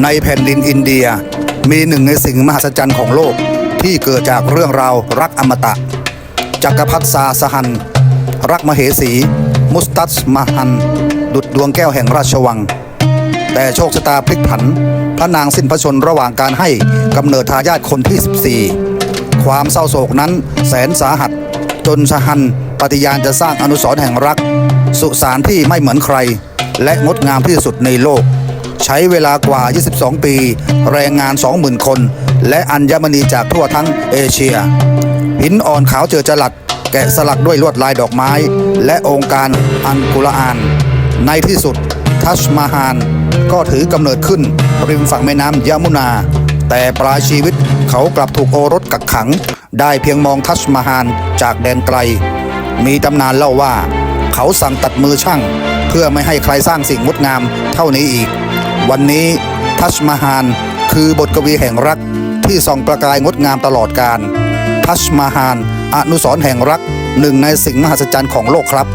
ในแผ่นดินอินเดีย มีหนึ่งในสิ่งมหัศจรรย์ของโลกที่เกิดจากเรื่องราวรักอมตะ จักรพรรดิซาสหัน รักมเหสี มุสตัสมาฮัน ดุดดวงแก้วแห่งราชวัง แต่โชคชะตาพลิกผัน พระนางสิ้นพระชนระหว่างการให้กำเนิดทายาทคนที่ 14 ความเศร้าโศกนั้นแสนสาหัส จนสหันปฏิญาณจะสร้างอนุสรณ์แห่งรัก สุสานที่ไม่เหมือนใคร และงดงามที่สุดในโลก ใช้เวลากว่า 22 ปี แรงงาน 20,000 คน และอัญมณีจากทั่วทั้งเอเชีย หินอ่อนขาวเจอจรัสแกะสลักด้วยลวดลายดอกไม้ และองค์การอันกุรอาน ในที่สุด ทัชมาฮาน ก็ถือกำเนิดขึ้น ริมฝั่งแม่น้ำยมุนา แต่ปลายชีวิตเขากลับถูกโอรสกักขัง ได้เพียงมองทัชมาฮานจากแดนไกล มีตำนานเล่าว่า เขาสั่งตัดมือช่าง เพื่อไม่ให้ใครสร้างสิ่งงดงามเท่านี้อีก วันนี้ทัชมาฮานคือบทกวีแห่งรักที่ส่องประกายงดงามตลอดกาลทัชมาฮานอนุสรแห่งรักหนึ่งในสิ่งมหัศจรรย์ของโลกครับ